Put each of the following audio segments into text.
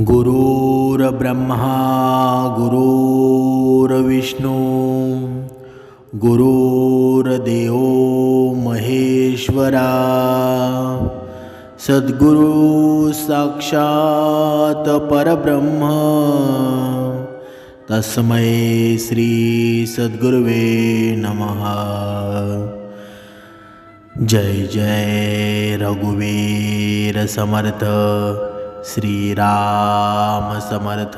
गुरुर्ब्रह्मा गुरुर्विष्णू गुरुर्देव महेश्वरा सद्गुरु साक्षात परब्रह्म तस्मै श्री सद्गुरुवे नमः। जय जय रघुवीर समर्थ श्रीराम समर्थ.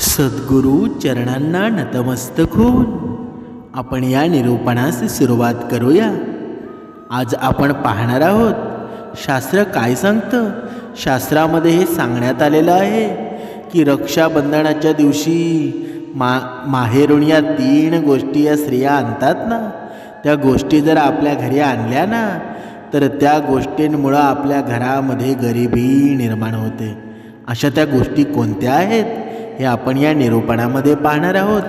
सद्गुरु चरणांना नतमस्तक होऊन आपण या निरूपणास सुरुवात करूया. आज आपण पाहणार आहोत शास्त्र काय सांगतं? शास्त्रामध्ये हे सांगण्यात आलेलं आहे की रक्षाबंधनाच्या दिवशी मा माहेरून या तीन गोष्टी या स्त्रिया आणतात ना? त्या गोष्टी जर आपल्या घरी आणल्या ना तर त्या गोष्टींमुळं आपल्या घरामध्ये गरिबी निर्माण होते. अशा त्या गोष्टी कोणत्या आहेत हे आपण या निरूपणामध्ये पाहणार आहोत.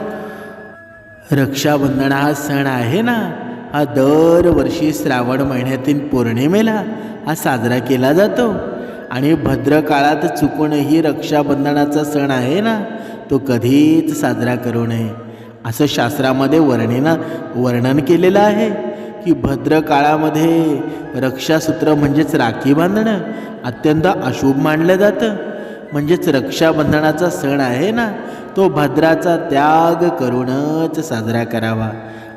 रक्षाबंधन हा सण आहे ना हा दरवर्षी श्रावण महिन्यातील पौर्णिमेला हा साजरा केला जातो. आणि भद्र काळात चुकूनही रक्षाबंधनाचा सण आहे ना तो कधीच साजरा करू नये. असं शास्त्रामध्ये वर्णिना वर्णन केलेलं आहे. की भद्र काळामध्ये रक्षासूत्र म्हणजेच राखी बांधणं अत्यंत अशुभ मानलं जातं. म्हणजेच रक्षाबंधनाचा सण आहे ना तो भद्राचा त्याग करूनच साजरा करावा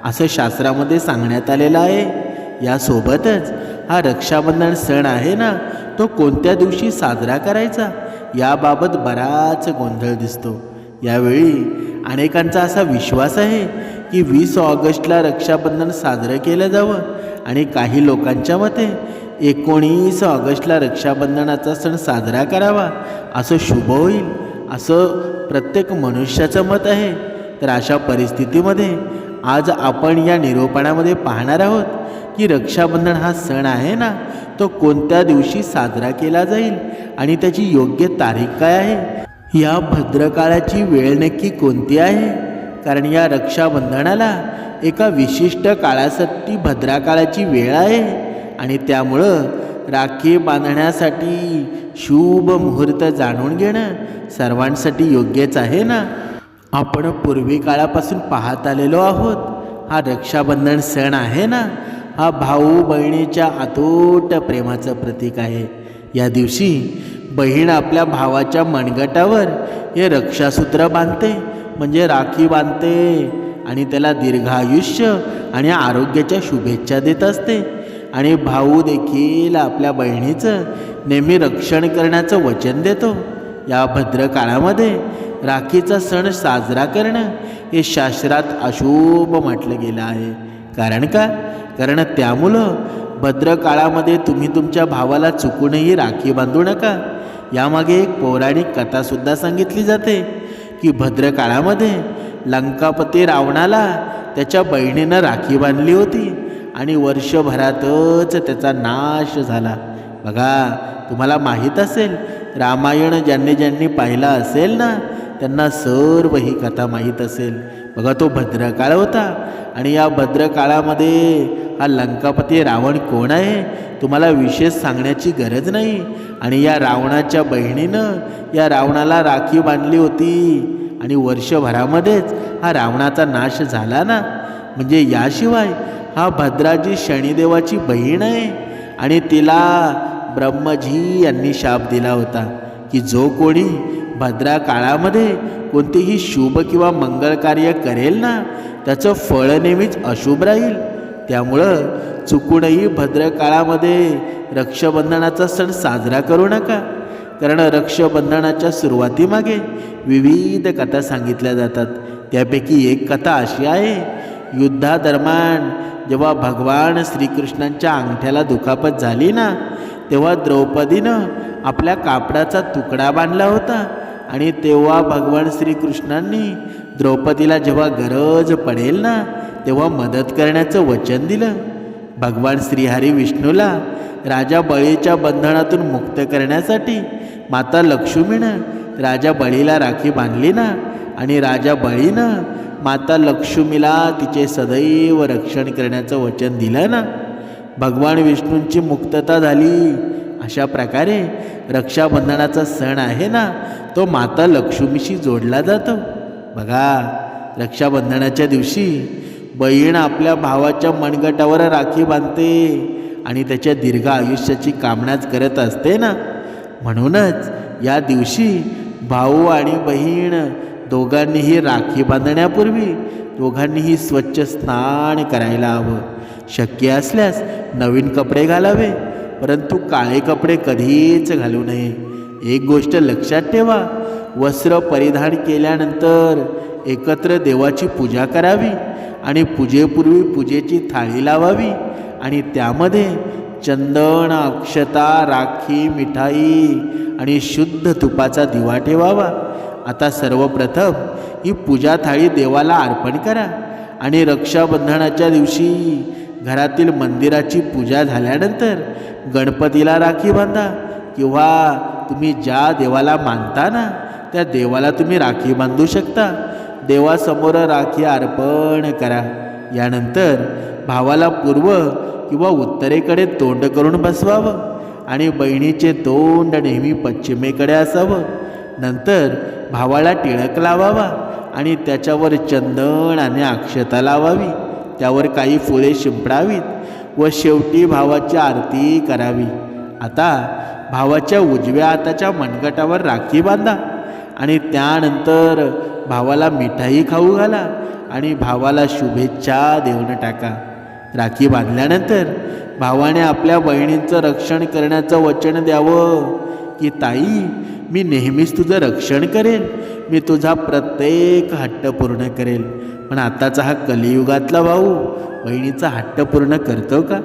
असं शास्त्रामध्ये सांगण्यात आलेलं आहे. यासोबतच हा रक्षाबंधन सण आहे ना तो कोणत्या दिवशी साजरा करायचा याबाबत बराच गोंधळ दिसतो. यावेळी अनेकांचा असा विश्वास आहे की वीस ऑगस्टला रक्षाबंधन साजरं केलं जावं आणि काही लोकांच्या मते एकोणीस ऑगस्टला रक्षाबंधनाचा सण साजरा करावा असं शुभ होईल असं प्रत्येक मनुष्याचं मत आहे. तर अशा परिस्थितीमध्ये आज आपण या निरूपणामध्ये पाहणार आहोत की रक्षाबंधन हा सण आहे ना तो कोणत्या दिवशी साजरा केला जाईल आणि त्याची योग्य तारीख काय आहे? या भद्रकाळाची वेळ नक्की कोणती आहे? कारण या रक्षाबंधनाला एका विशिष्ट काळासाठी भद्राकाळाची वेळ आहे आणि त्यामुळं राखी बांधण्यासाठी शुभ मुहूर्त जाणून घेणं सर्वांसाठी योग्यच आहे ना? आपण पूर्वी काळापासून पाहत आलेलो आहोत. हा रक्षाबंधन सण आहे ना? हा भाऊ बहिणीच्या अतोट प्रेमाचं प्रतीक आहे. या दिवशी बहीण आपल्या भावाच्या मनगटावर हे रक्षासूत्र बांधते म्हणजे राखी बांधते आणि त्याला दीर्घायुष्य आणि आरोग्याच्या शुभेच्छा देत असते. आणि भाऊ देखील आपल्या बहिणीचं नेहमी रक्षण करण्याचं वचन देतो. या भद्र काळामध्ये राखीचा सण साजरा करणं हे शास्त्रात अशुभ म्हटलं गेलं आहे. कारण का? कारण त्यामुळं भद्र काळामध्ये तुम्ही तुमच्या भावाला चुकूनही राखी बांधू नका. यामागे एक पौराणिक कथासुद्धा सांगितली जाते की भद्रकाळामध्ये लंकापती रावणाला त्याच्या बहिणीनं राखी बांधली होती आणि वर्षभरातच त्याचा नाश झाला. बघा तुम्हाला माहीत असेल रामायण ज्यांनी ज्यांनी पाहिला असेल ना त्यांना सर्व ही कथा माहीत असेल. बघा तो भद्रकाळ होता. आणि या भद्रकाळामध्ये हा लंकापती रावण कोण आहे? तुम्हाला विशेष सांगण्याची गरज नाही. आणि या रावणाच्या बहिणीनं या रावणाला राखी बांधली होती. आणि वर्षभरामध्येच हा रावणाचा नाश झाला ना? म्हणजे याशिवाय हा भद्राजी शनिदेवाची बहीण आहे. आणि तिला ब्रह्मजी यांनी शाप दिला होता. की जो कोणी भद्रा काळामध्ये कोणतेही शुभ किंवा मंगळ कार्य करेल ना त्याचं फळ नेहमीच अशुभ राहील. त्यामुळं चुकूनही भद्र काळामध्ये रक्षाबंधनाचा सण साजरा करू नका. कारण रक्षाबंधनाच्या सुरुवातीमागे विविध कथा सांगितल्या जातात. त्यापैकी एक कथा अशी आहे युद्धादरम्यान जेव्हा भगवान श्रीकृष्णांच्या अंगठ्याला दुखापत झाली ना तेव्हा द्रौपदीनं आपल्या कापडाचा तुकडा बांधला होता. आणि तेव्हा भगवान श्रीकृष्णांनी द्रौपदीला जेव्हा गरज पडेल ना तेव्हा मदत करण्याचं वचन दिलं. भगवान श्रीहरी विष्णूला राजा बळीच्या बंधनातून मुक्त करण्यासाठी माता लक्ष्मीनं राजा बळीला राखी बांधली ना आणि राजा बळीनं माता लक्ष्मीला तिचे सदैव रक्षण करण्याचं वचन दिलं ना. भगवान विष्णूंची मुक्तता झाली. अशा प्रकारे रक्षाबंधनाचा सण आहे ना तो माता लक्ष्मीशी जोडला जातो. बघा रक्षाबंधनाच्या दिवशी बहीण आपल्या भावाच्या मनगटावर राखी बांधते आणि त्याच्या दीर्घ आयुष्याची कामनाच करत असते ना. म्हणूनच या दिवशी भाऊ आणि बहीण दोघांनीही राखी बांधण्यापूर्वी दोघांनीही स्वच्छ स्नान करायला हवं. शक्य असल्यास नवीन कपडे घालावे. परंतु काळे कपडे कधीच घालू नये. एक गोष्ट लक्षात ठेवा वस्त्र परिधान केल्यानंतर एकत्र देवाची पूजा करावी आणि पूजेपूर्वी पूजेची थाळी लावावी आणि त्यामध्ये चंदन अक्षता राखी मिठाई आणि शुद्ध तुपाचा दिवा ठेवावा. आता सर्वप्रथम ही पूजा थाळी देवाला अर्पण करा आणि रक्षाबंधनाच्या दिवशी घरातील मंदिराची पूजा झाल्यानंतर गणपतीला राखी बांधा. किंवा तुम्ही ज्या देवाला मानता ना त्या देवाला तुम्ही राखी बांधू शकता. देवासमोर राखी अर्पण करा. यानंतर भावाला पूर्व किंवा उत्तरेकडे तोंड करून बसवावं. आणि बहिणीचे तोंड नेहमी पश्चिमेकडे असावं. नंतर भावाला टिळक लावावा आणि त्याच्यावर चंदन आणि अक्षता लावावी. त्यावर काही फुले शिंपडावीत. व शेवटी भावाची आरती करावी. आता भावाच्या उजव्या हाताच्या मनगटावर राखी बांधा आणि त्यानंतर भावाला मिठाई खाऊ घाला आणि भावाला शुभेच्छा देऊन टाका. राखी बांधल्यानंतर भावाने आपल्या बहिणींचं रक्षण करण्याचं वचन द्यावं की ताई मी नेहमीच तुझं रक्षण करेन. मी तुझा प्रत्येक हट्ट पूर्ण करेल. पण आताचा हा कलियुगातला भाऊ बहिणीचा हट्ट पूर्ण करतो का?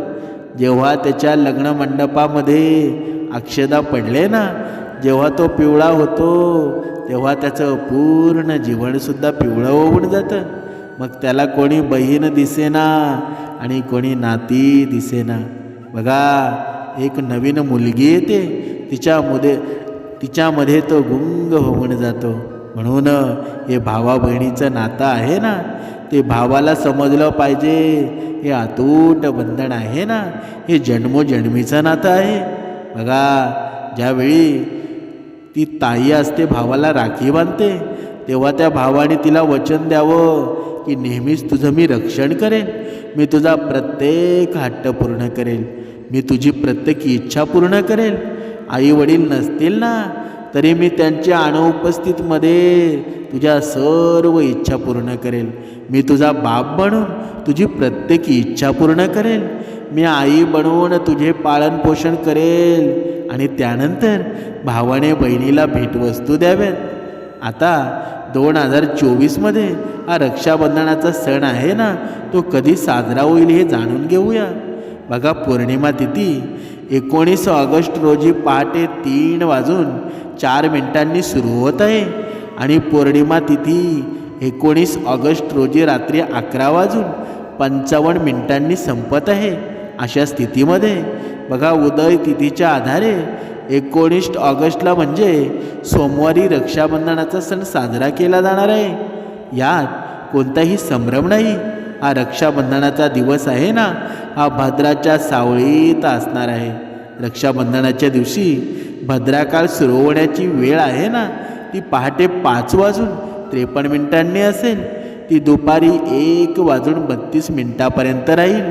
जेव्हा त्याच्या लग्न मंडपामध्ये अक्षदा पडले ना जेव्हा तो पिवळा होतो तेव्हा त्याचं पूर्ण जीवनसुद्धा पिवळं होऊन जातं. मग त्याला कोणी बहीण दिसेना आणि कोणी नाती दिसेना. बघा एक नवीन मुलगी येते तिच्यामध्ये तिच्यामध्ये तो गुंग होऊन जातो. म्हणून हे भावा बहिणीचं नातं आहे ना ते भावाला समजलं पाहिजे. हे अतूट बंधन आहे ना? हे जन्मोजन्मीचं नातं आहे. बघा ज्यावेळी ती ताई असते भावाला राखी बांधते तेव्हा त्या भावाने तिला वचन द्यावं की नेहमीच तुझं मी रक्षण करेन. मी तुझा प्रत्येक हट्ट पूर्ण करेल मी तुझी प्रत्येक इच्छा पूर्ण करेल आई वडील नसतील ना? तरी मी त्यांच्या अनुपस्थितमध्ये तुझ्या सर्व इच्छा पूर्ण करेल मी तुझा बाप बनून तुझी प्रत्येक इच्छा पूर्ण करेल. मी आई बनवून तुझे पालनपोषण करेल. आणि त्यानंतर भावाने बहिणीला भेटवस्तू द्याव्यात. आता दोन हजार चोवीसमध्ये हा रक्षाबंधनाचा सण आहे ना तो कधी साजरा होईल हे जाणून घेऊया. बघा पौर्णिमा तिथी एकोणीस ऑगस्ट रोजी पहाटे तीन वाजून चार मिनिटांनी सुरू होत आहे. आणि पौर्णिमा तिथी एकोणीस ऑगस्ट रोजी रात्री अकरा वाजून पंचावन्न मिनिटांनी संपत आहे. अशा स्थितीमध्ये बघा उदय तिथीच्या आधारे एकोणीस ऑगस्टला म्हणजे सोमवारी रक्षाबंधनाचा सण साजरा केला जाणार आहे. यात कोणताही संभ्रम नाही. हा रक्षाबंधनाचा दिवस आहे ना हा भद्राच्या सावळीत असणार आहे. रक्षाबंधनाच्या दिवशी भद्राकाळ सुरू होण्याची वेळ आहे ना ती पहाटे पाच वाजून त्रेपन्न मिनिटांनी असेल. ती दुपारी एक वाजून बत्तीस मिनिटापर्यंत राहील.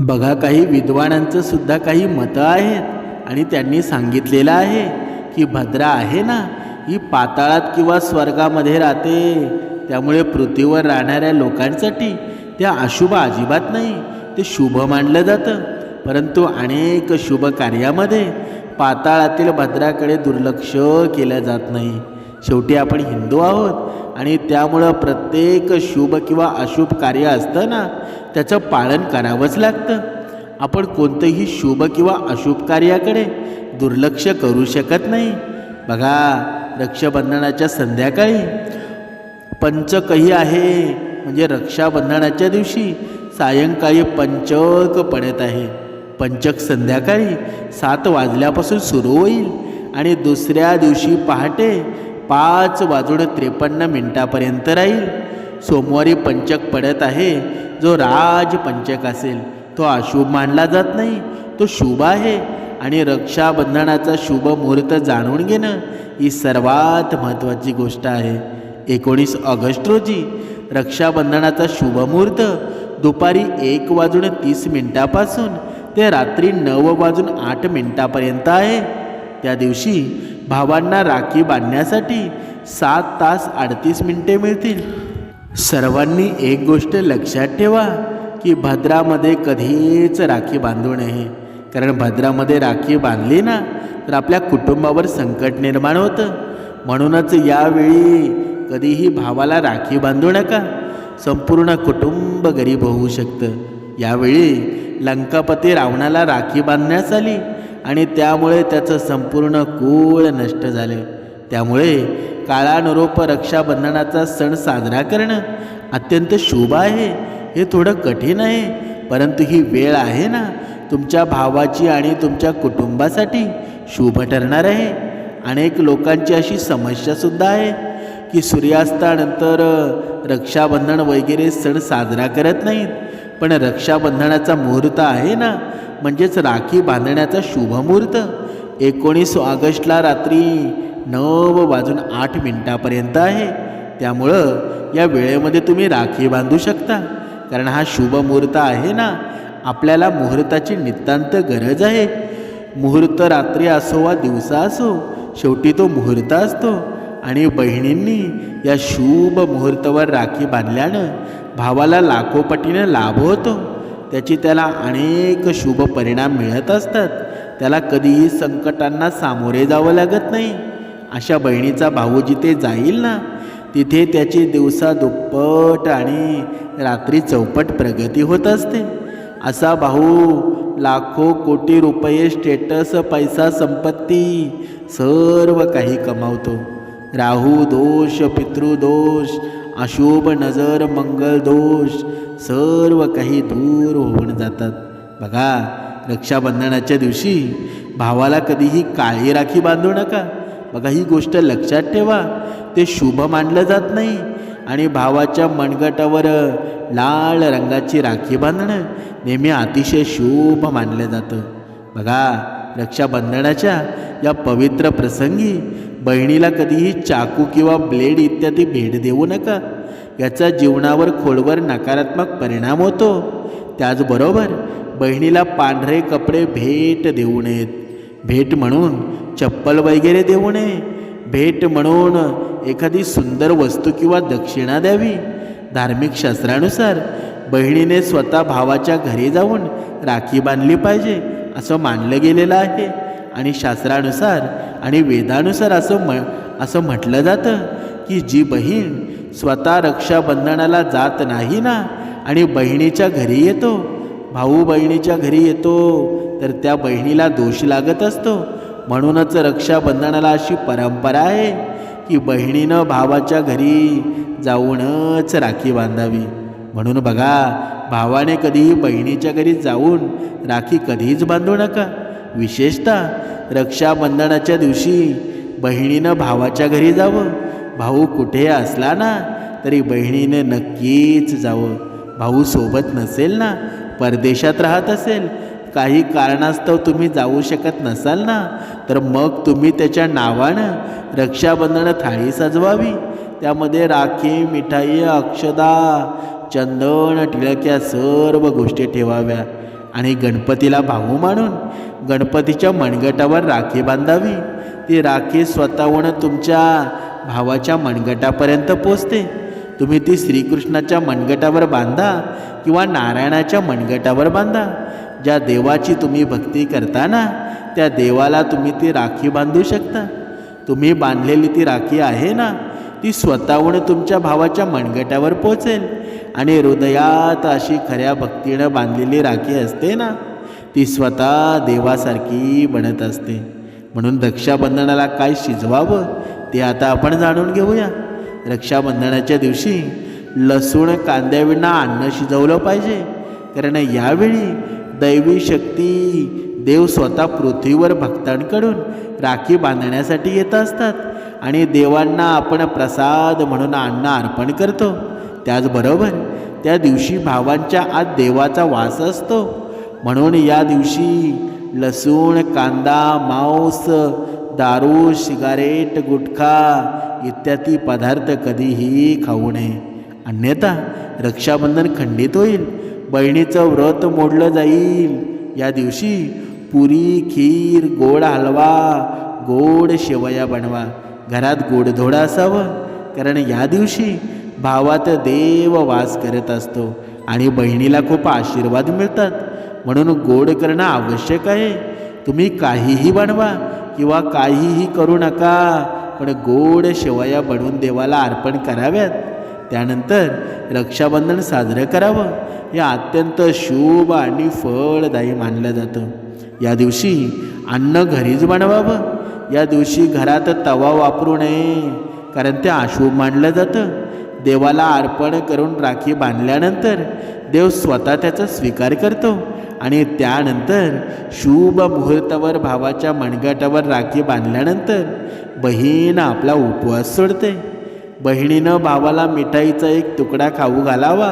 बघा काही विद्वानांचं सुद्धा काही मतं आहेत. आणि त्यांनी सांगितलेलं आहे की भद्रा आहे ना ही पाताळात किंवा स्वर्गामध्ये राहते. त्यामुळे पृथ्वीवर राहणाऱ्या लोकांसाठी त्या अशुभ अजिबात नाही. ते शुभ मानलं जातं. परंतु अनेक शुभ कार्यामध्ये पाताळातील भद्राकडे दुर्लक्ष केलं जात नाही. शेवटी आपण हिंदू आहोत. आणि त्यामुळं प्रत्येक शुभ किंवा अशुभ कार्य असतं ना त्याचं पालन करावंच लागतं. आपण कोणतंही शुभ किंवा अशुभ कार्याकडे दुर्लक्ष करू शकत नाही. बघा रक्षाबंधनाच्या संध्याकाळी पंचकही आहे. म्हणजे रक्षाबंधनाच्या दिवशी सायंकाळी पंचक पडत आहे. पंचक संध्याकाळी सात वाजल्यापासून सुरू होईल. आणि दुसऱ्या दिवशी पहाटे पाच वाजून त्रेपन्न मिनटापर्यंत राहील. सोमवारी पंचक पडत आहे. जो राज पंचक असेल तो अशुभ मानला जात नाही. तो शुभ आहे आणि रक्षाबंधनाचा शुभ मुहूर्त जाणून घेणं ही सर्वात महत्त्वाची गोष्ट आहे. एकोणीस ऑगस्ट रोजी रक्षाबंधनाचा शुभ मुहूर्त दुपारी एक वाजून तीस मिनटापासून ते रात्री नऊ वाजून आठ मिनटापर्यंत आहे. त्या दिवशी भावांना राखी बांधण्यासाठी सात तास अडतीस मिनिटे मिळतील. सर्वांनी एक गोष्ट लक्षात ठेवा की भद्रामध्ये कधीच राखी बांधू नये. कारण भद्रामध्ये राखी बांधली ना तर आपल्या कुटुंबावर संकट निर्माण होतं. म्हणूनच यावेळी कधीही भावाला राखी बांधू नका. संपूर्ण कुटुंब गरीब होऊ शकतं. यावेळी लंकापती रावणाला राखी बांधण्यास आली. आणि त्यामुळे त्याचं संपूर्ण कुळ नष्ट झाले. त्यामुळे काळानुरूप रक्षाबंधनाचा सण साजरा करणं अत्यंत शुभ आहे. हे थोडं कठीण आहे परंतु ही वेळ आहे ना. तुमच्या भावाची आणि तुमच्या कुटुंबासाठी शुभ ठरणार आहे. अनेक लोकांची अशी समस्यासुद्धा आहे की सूर्यास्तानंतर रक्षाबंधन वगैरे सण साजरा करत नाहीत. पण रक्षाबंधनाचा मुहूर्त आहे ना? म्हणजेच राखी बांधण्याचा शुभ मुहूर्त एकोणीस ऑगस्टला रात्री नऊ वाजून आठ मिनटापर्यंत आहे. त्यामुळं या वेळेमध्ये तुम्ही राखी बांधू शकता. कारण हा शुभ मुहूर्त आहे ना? आपल्याला मुहूर्ताची नितांत गरज आहे. मुहूर्त रात्री असो वा दिवसा असो शेवटी तो मुहूर्त असतो. आणि बहिणींनी या शुभ मुहूर्तावर राखी बांधल्यानं भावाला लाखोपटीनं लाभ होतो. त्याची त्याला अनेक शुभ परिणाम मिळत असतात. त्याला कधीही संकटांना सामोरे जावं लागत नाही. अशा बहिणीचा भाऊ जिथे जाईल ना तिथे त्याची दिवसा दुप्पट आणि रात्री चौपट प्रगती होत असते. असा भाऊ लाखो कोटी रुपये स्टेटस पैसा संपत्ती सर्व काही कमावतो. राहू दोष पितृदोष अशुभ नजर मंगल दोष सर्व काही दूर होऊन जातात. बघा रक्षाबंधनाच्या दिवशी भावाला कधीही काळी राखी बांधू नका. बघा ही गोष्ट लक्षात ठेवा. ते शुभ मानलं जात नाही आणि भावाच्या मनगटावर लाल रंगाची राखी बांधणं नेहमी अतिशय शुभ मानलं जातं. बघा रक्षाबंधनाच्या या पवित्र प्रसंगी बहिणीला कधीही चाकू किंवा ब्लेड इत्यादी भेट देऊ नका. याचा जीवनावर खोलवर नकारात्मक परिणाम होतो. त्याचबरोबर बहिणीला पांढरे कपडे भेट देऊ नयेत. भेट म्हणून चप्पल वगैरे देऊ नये. भेट म्हणून एखादी सुंदर वस्तू किंवा दक्षिणा द्यावी. धार्मिक शास्त्रानुसार बहिणीने स्वतः भावाच्या घरी जाऊन राखी बांधली पाहिजे असं मानलं गेलेलं आहे. आणि शास्त्रानुसार आणि वेदानुसार असं म असं म्हटलं जातं की जी बहीण स्वतः रक्षाबंधनाला जात नाही ना आणि बहिणीच्या घरी येतो भाऊ बहिणीच्या घरी येतो तर त्या बहिणीला दोष लागत असतो. म्हणूनच रक्षाबंधनाला अशी परंपरा आहे की बहिणीनं भावाच्या घरी जाऊनच राखी बांधावी. म्हणून बघा भावाने कधीही बहिणीच्या घरी जाऊन राखी कधीच बांधू नका. विशेषतः रक्षाबंधनाच्या दिवशी बहिणीनं भावाच्या घरी जावं. भाऊ कुठे असला ना तरी बहिणीने नक्कीच जावं. भाऊ सोबत नसेल ना परदेशात राहत असेल काही कारणास्तव तुम्ही जाऊ शकत नसाल ना तर मग तुम्ही त्याच्या नावानं रक्षाबंधन थाळी सजवावी. त्यामध्ये राखी मिठाई अक्षदा चंदन टिळक या सर्व गोष्टी ठेवाव्या. आणि गणपतीला भाऊ मानून गणपतीच्या मनगटावर राखी बांधावी. ती राखी स्वतःहून तुमच्या भावाच्या मनगटापर्यंत पोचते. तुम्ही ती श्रीकृष्णाच्या मनगटावर बांधा किंवा नारायणाच्या मनगटावर बांधा. ज्या देवाची तुम्ही भक्ती करता ना त्या देवाला तुम्ही ती राखी बांधू शकता. तुम्ही बांधलेली ती राखी आहे ना ती स्वतःहून तुमच्या भावाच्या मनगटावर पोचेल. आणि हृदयात अशी खऱ्या भक्तीनं बांधलेली राखी असते ना ती स्वतः देवासारखी बनत असते. म्हणून रक्षाबंधनाला काय शिजवावं ते आता आपण जाणून घेऊया. रक्षाबंधनाच्या दिवशी लसूण कांद्याविना अन्न शिजवलं पाहिजे. कारण यावेळी दैवी शक्ती देव स्वतः पृथ्वीवर भक्तांकडून राखी बांधण्यासाठी येत असतात. आणि देवांना आपण प्रसाद म्हणून अन्न अर्पण करतो. त्याचबरोबर त्या दिवशी भावांच्या आत देवाचा वास असतो. म्हणून या दिवशी लसूण कांदा मांस दारू सिगारेट गुटखा इत्यादी पदार्थ कधीही खाऊ नये. अन्यथा रक्षाबंधन खंडित होईल. बहिणीचं व्रत मोडलं जाईल. या दिवशी पुरी खीर गोड हलवा गोड शेवया बनवा. घरात गोडधोडा असावं. कारण या दिवशी भावात देव वास करत असतो. आणि बहिणीला खूप आशीर्वाद मिळतात. म्हणून गोड करणं आवश्यक आहे. तुम्ही काहीही बनवा किंवा काहीही करू नका. पण गोड शेवया बनवून देवाला अर्पण कराव्यात. त्यानंतर रक्षाबंधन साजरं करावं. हे अत्यंत शुभ आणि फळदायी मानलं जातं. या दिवशी अन्न घरीच बनवावं. या दिवशी घरात तवा वापरू नये. कारण ते अशुभ मानलं जातं. देवाला अर्पण करून राखी बांधल्यानंतर देव स्वतः त्याचा स्वीकार करतो आणि त्यानंतर शुभ मुहूर्तावर भावाच्या मणगटावर राखी बांधल्यानंतर बहीण आपला उपवास सोडते. बहिणीनं भावाला मिठाईचा एक तुकडा खाऊ घालावा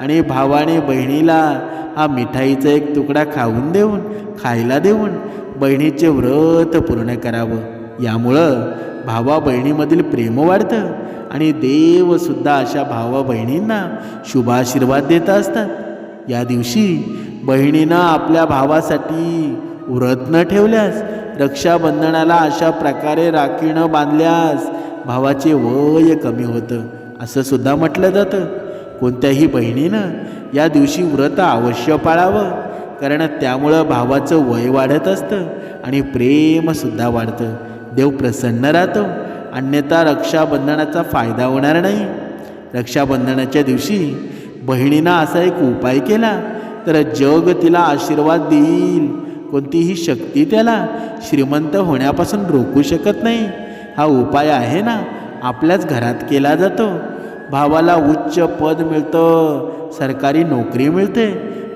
आणि भावाने बहिणीला हा मिठाईचा एक तुकडा खाऊन देऊन खायला देऊन बहिणीचे व्रत पूर्ण करावं. यामुळं भावा बहिणीमधील प्रेम वाढतं. आणि देवसुद्धा अशा भावा बहिणींना शुभाशीर्वाद देत असतात. या दिवशी बहिणीनं आपल्या भावासाठी व्रत न ठेवल्यास रक्षाबंधनाला अशा प्रकारे राखी न बांधल्यास भावाचे वय कमी होतं असं सुद्धा म्हटलं जातं. कोणत्याही बहिणीनं या दिवशी व्रत अवश्य पाळावं कारण त्यामुळं भावाचं वय वाढत असतं आणि प्रेमसुद्धा वाढतं. देव प्रसन्न राहतो. अन्यथा रक्षाबंधनाचा फायदा होणार नाही. रक्षाबंधनाच्या दिवशी बहिणीनं असा एक उपाय केला तर जग तिला आशीर्वाद देईल. कोणतीही शक्ती त्याला श्रीमंत होण्यापासून रोखू शकत नाही. हा उपाय आहे ना आपल्याच घरात केला जातो. भावाला उच्च पद मिळतं सरकारी नोकरी मिळते.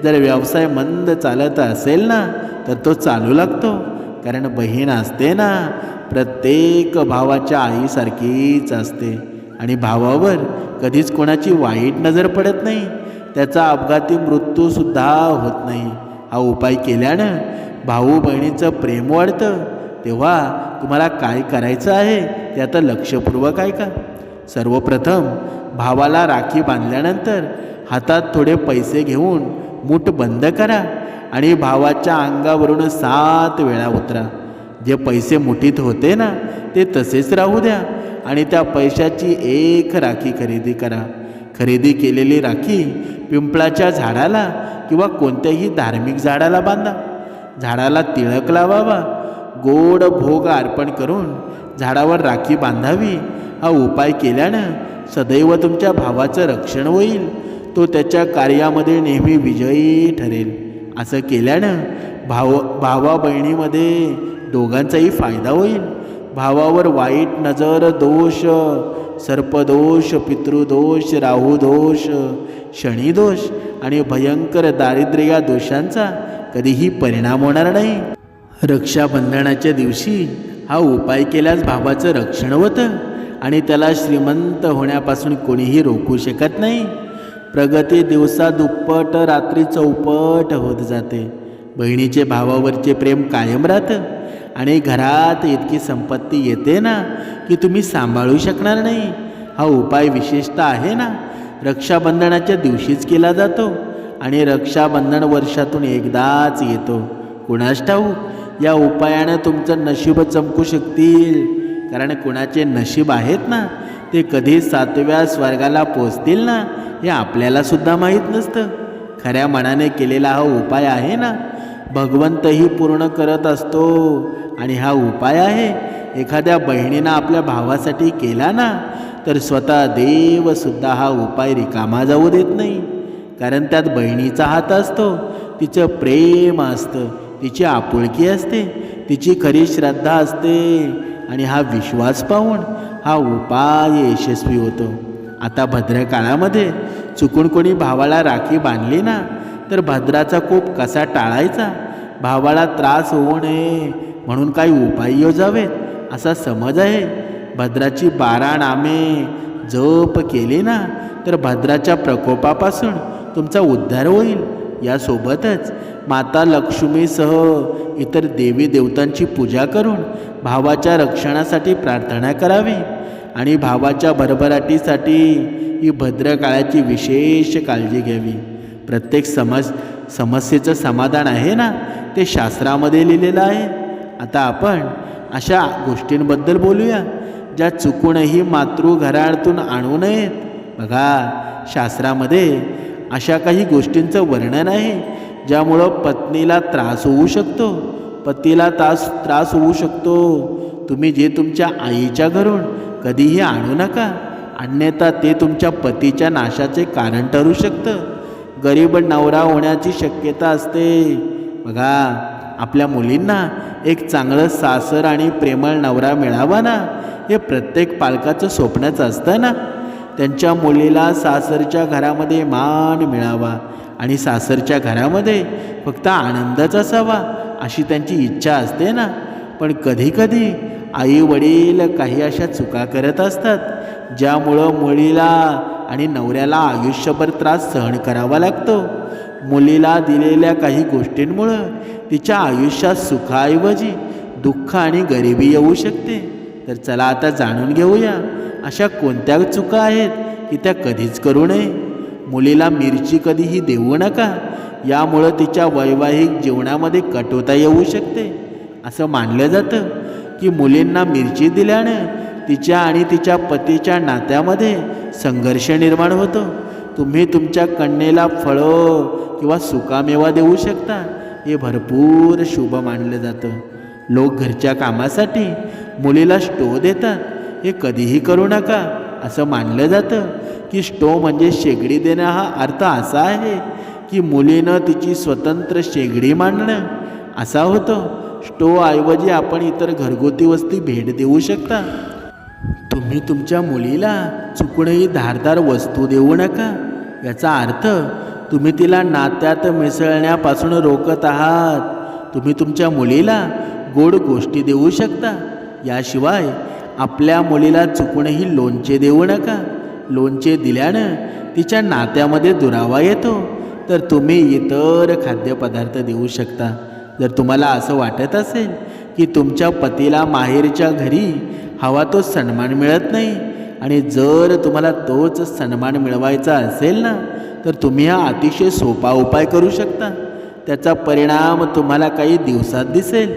जर व्यवसाय मंद चालत असेल ना तर तो चालू लागतो. कारण बहीण असते ना प्रत्येक भावाच्या आईसारखीच असते. आणि भावावर कधीच कोणाची वाईट नजर पडत नाही. त्याचा अपघाती मृत्यूसुद्धा होत नाही. हा उपाय केल्यानं भाऊ बहिणीचं प्रेम वाढतं. तेव्हा तुम्हाला काय करायचं आहे ते आता लक्षपूर्वक आहे का सर्वप्रथम भावाला राखी बांधल्यानंतर हातात थोडे पैसे घेऊन मूठ बंद करा आणि भावाच्या अंगावरून सात वेळा उतरा. जे पैसे मुठीत होते ना ते तसेच राहू द्या. आणि त्या पैशाची एक राखी खरेदी करा. खरेदी केलेली राखी पिंपळाच्या झाडाला किंवा कोणत्याही धार्मिक झाडाला बांधा. झाडाला तिळक लावावा. गोड भोग अर्पण करून झाडावर राखी बांधावी. हा उपाय केल्यानं सदैव तुमच्या भावाचं रक्षण होईल. तो त्याच्या कार्यामध्ये नेहमी विजयी ठरेल. असं केल्यानं भाव भावा बहिणीमध्ये दोघांचाही फायदा होईल. भावावर वाईट नजर दोष सर्पदोष पितृदोष राहुदोष शनिदोष आणि भयंकर दारिद्र्य या दोषांचा कधीही परिणाम होणार नाही. रक्षाबंधनाच्या दिवशी हा उपाय केल्यास भावाचं रक्षण होतं आणि त्याला श्रीमंत होण्यापासून कोणीही रोखू शकत नाही. प्रगती दिवसा दुप्पट रात्री चौपट होत जाते. बहिणीचे भावावरचे प्रेम कायम राहतं. आणि घरात इतकी संपत्ती येते ना की तुम्ही सांभाळू शकणार नाही. हा उपाय विशेषतः आहे ना. रक्षाबंधनाच्या दिवशीच केला जातो. आणि रक्षाबंधन वर्षातून एकदाच येतो. कुणास ठाऊक या उपायानं तुमचं नशीब चमकू शकतील. कारण कुणाचे नशीब आहेत ना ते कधी सातव्या स्वर्गाला पोचतील ना हे आपल्यालासुद्धा माहीत नसतं. खऱ्या मनाने केलेला हा उपाय आहे ना? भगवंतही पूर्ण करत असतो आणि हा उपाय आहे? एखाद्या बहिणीनं आपल्या भावासाठी केला ना तर स्वतः देवसुद्धा हा उपाय रिकामा जाऊ देत नाही. कारण त्यात बहिणीचा हात असतो तिचं प्रेम असतं तिची आपुलकी असते तिची खरी श्रद्धा असते आणि हा विश्वास पाहून हा उपाय यशस्वी होतो. आता भद्रकाळामध्ये चुकून कोणी भावाला राखी बांधली ना तर भद्राचा कोप कसा टाळायचा? भावाला त्रास होऊ नये म्हणून काही उपाय योजावेत असा समज आहे. भद्राची बारा नामे जप केली ना तर भद्राच्या प्रकोपापासून तुमचा उद्धार होईल. यासोबतच माता लक्ष्मीसह इतर देवी देवतांची पूजा करून भावाच्या रक्षणासाठी प्रार्थना करावी. आणि भावाच्या भरभराटीसाठी ही भद्रकाळाची विशेष काळजी घ्यावी. प्रत्येक समस समस्येचं समाधान आहे ना? ते शास्त्रामध्ये लिहिलेलं आहे. आता आपण अशा गोष्टींबद्दल बोलूया ज्या चुकूनही मातृघरातून आणू नयेत. बघा शास्त्रामध्ये अशा काही गोष्टींचं वर्णन आहे ज्यामुळं पत्नीला त्रास होऊ शकतो. पतीला त्रास त्रास होऊ शकतो. तुम्ही जे तुमच्या आईच्या घरून कधीही आणू नका. अन्यथा ते तुमच्या पतीच्या नाशाचे कारण ठरू शकतं. गरीब नवरा होण्याची शक्यता असते. बघा आपल्या मुलींना एक चांगलं सासर आणि प्रेमळ नवरा मिळावा ना? हे प्रत्येक पालकाचं स्वप्नच असतं ना? त्यांच्या मुलीला सासरच्या घरामध्ये मान मिळावा आणि सासरच्या घरामध्ये फक्त आनंदच असावा अशी त्यांची इच्छा असते ना? पण कधीकधी आई वडील काही अशा चुका करत असतात ज्यामुळं मुलीला आणि नवऱ्याला आयुष्यभर त्रास सहन करावा लागतो. मुलीला दिलेल्या काही गोष्टींमुळं तिच्या आयुष्यात सुखाऐवजी दुःख आणि गरिबी येऊ शकते. तर चला आता जाणून घेऊया अशा कोणत्या चुका आहेत की त्या कधीच करू नये. मुलीला मिरची कधीही देऊ नका यामुळं तिच्या वैवाहिक जीवनामध्ये कटोता येऊ शकते. असं मानलं जातं की मुलींना मिरची दिल्यानं तिच्या आणि तिच्या पतीच्या नात्यामध्ये संघर्ष निर्माण होतो. तुम्ही तुमच्या कन्येला फळं किंवा सुकामेवा देऊ शकता हे भरपूर शुभ मानलं जातं. लोक घरच्या कामासाठी मुलीला स्टो देतात हे कधीही करू नका असं मानलं जातं की स्टो म्हणजे शेगडी देणं हा अर्थ असा आहे की मुलीनं तिची स्वतंत्र शेगडी मांडणं असा होतो. स्टोऐवजी आपण इतर घरगुती वस्ती भेट देऊ शकता. तुम्ही तुमच्या मुलीला चुकूनही धारदार वस्तू देऊ नका. याचा अर्थ तुम्ही तिला नात्यात मिसळण्यापासून रोखत आहात. तुम्ही तुमच्या मुलीला गोड गोष्टी देऊ शकता. याशिवाय आपल्या मुलीला चुकूनही लोणचे देऊ नका. लोणचे दिल्यानं तिच्या नात्यामध्ये दुरावा येतो. तर तुम्ही इतर खाद्यपदार्थ देऊ शकता. जर तुम्हाला असं वाटत असेल की तुमच्या पतीला माहेरच्या घरी हवा तो सन्मान मिळत नाही आणि जर तुम्हाला तोच सन्मान मिळवायचा असेल ना तर तुम्ही हा अतिशय सोपा उपाय करू शकता. त्याचा परिणाम तुम्हाला काही दिवसात दिसेल.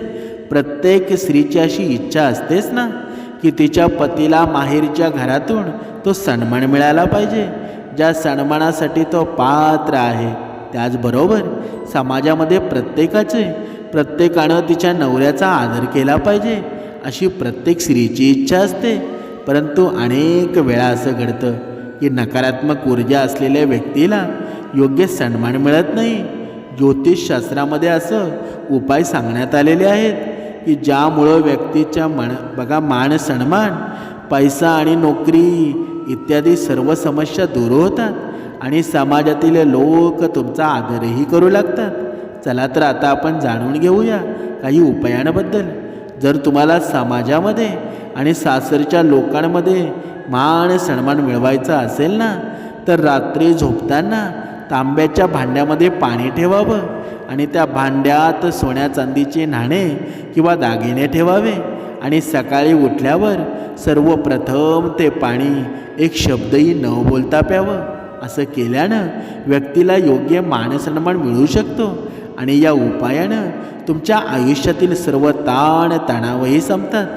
प्रत्येक स्त्रीची अशी इच्छा असतेच ना की तिच्या पतीला माहेरच्या घरातून तो सन्मान मिळाला पाहिजे. ज्या सन्मानासाठी तो पात्र आहे. त्याचबरोबर समाजामध्ये प्रत्येकाचे प्रत्येकानं तिच्या नवऱ्याचा आदर केला पाहिजे अशी प्रत्येक स्त्रीची इच्छा असते. परंतु अनेक वेळा असं घडतं की नकारात्मक ऊर्जा असलेल्या व्यक्तीला योग्य सन्मान मिळत नाही. ज्योतिषशास्त्रामध्ये असं उपाय सांगण्यात आलेले आहेत की ज्यामुळं व्यक्तीच्या मन बघा मान सन्मान पैसा आणि नोकरी इत्यादी सर्व समस्या दूर होतात. आणि समाजातील लोक तुमचा आदरही करू लागतात. चला तर आता आपण जाणून घेऊया काही उपायांबद्दल. जर तुम्हाला समाजामध्ये आणि सासरच्या लोकांमध्ये मान सन्मान मिळवायचा असेल ना तर रात्री झोपताना तांब्याच्या भांड्यामध्ये पाणी ठेवावं आणि त्या भांड्यात सोन्या चांदीचे नाणे किंवा दागिने ठेवावे आणि सकाळी उठल्यावर सर्वप्रथम ते पाणी एक शब्दही न बोलता प्यावं. असं केल्यानं व्यक्तीला योग्य मानसन्मान मिळू शकतो आणि या उपायानं तुमच्या आयुष्यातील सर्व ताण तणावही संपतात.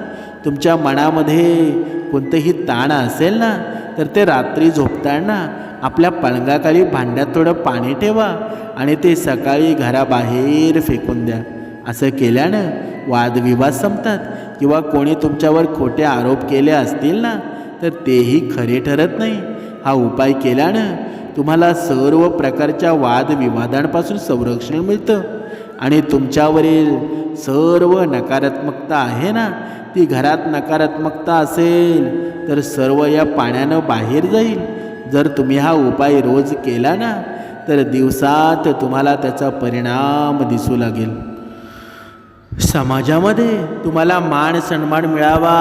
तुमच्या मनामध्ये कोणतंही ताण असेल ना तर ते रात्री झोपताना आपल्या पलंगाखाली भांड्यात थोडं पाणी ठेवा आणि ते सकाळी घराबाहेर फेकून द्या. असं केल्यानं वादविवाद संपतात. किंवा कोणी तुमच्यावर खोटे आरोप केले असतील ना तर तेही खरे ठरत नाही. हा उपाय केल्यानं तुम्हाला सर्व प्रकारच्या वादविवादांपासून संरक्षण मिळतं. आणि तुमच्यावरील सर्व नकारात्मकता आहे ना ती घरात नकारात्मकता असेल तर सर्व या पाण्यानं बाहेर जाईल. जर तुम्ही हा उपाय रोज केला ना तर दिवसात तुम्हाला त्याचा परिणाम दिसू लागेल. समाजामध्ये तुम्हाला मान सन्मान मिळावा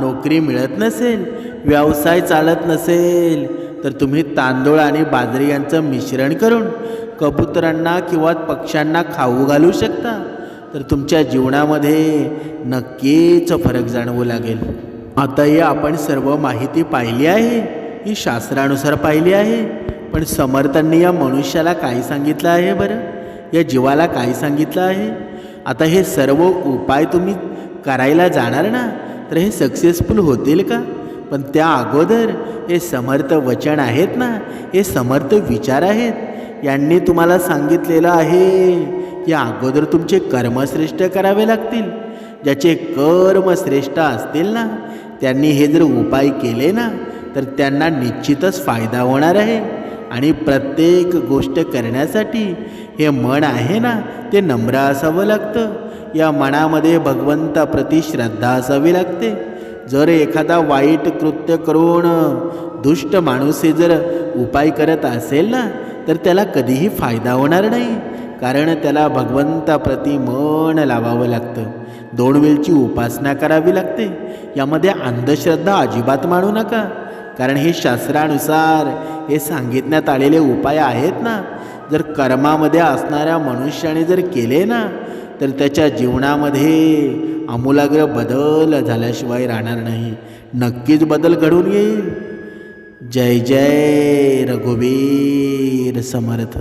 नोकरी मिळत नसेल व्यवसाय चालत नसेल तर तुम्ही तांदूळ आणि बाजरी यांचं मिश्रण करून कबुतरांना किंवा पक्ष्यांना खाऊ घालू शकता. तर तुमच्या जीवनामध्ये नक्कीच फरक जाणवू लागेल. आता हे आपण सर्व माहिती पाहिली आहे. ही शास्त्रानुसार पाहिली आहे. पण समर्थांनी या मनुष्याला काय सांगितलं आहे बरं? या जीवाला काय सांगितलं आहे? आता हे सर्व उपाय तुम्ही करायला जाणार ना? तर हे सक्सेसफुल होतील का? पण त्या अगोदर हे समर्थ वचन आहेत ना हे समर्थ विचार आहेत. यांनी तुम्हाला सांगितलेलं आहे की अगोदर तुमचे कर्मश्रेष्ठ करावे लागतील. ज्याचे कर्मश्रेष्ठ असतील ना त्यांनी हे जर उपाय केले ना तर त्यांना निश्चितच फायदा होणार आहे. आणि प्रत्येक गोष्ट करण्यासाठी हे मन आहे ना ते नम्र असावं लागतं. या मनामध्ये भगवंताप्रती श्रद्धा असावी लागते. जर एखादा वाईट कृत्य करून दुष्ट माणूस हे जर उपाय करत असेल ना तर त्याला कधीही फायदा होणार नाही. कारण त्याला भगवंताप्रती मन लावावं लागतं. दोन वेळची उपासना करावी लागते. यामध्ये अंधश्रद्धा अजिबात मानू नका. कारण हे शास्त्रानुसार हे सांगितण्यात आलेले उपाय आहेत ना. जर कर्मामध्ये असणाऱ्या मनुष्याने जर केले ना तर त्याच्या जीवनामध्ये आमूलाग्र बदल झाल्याशिवाय राहणार नाही. नक्कीच बदल घडून येईल. जय जय रघुवीर समर्थ.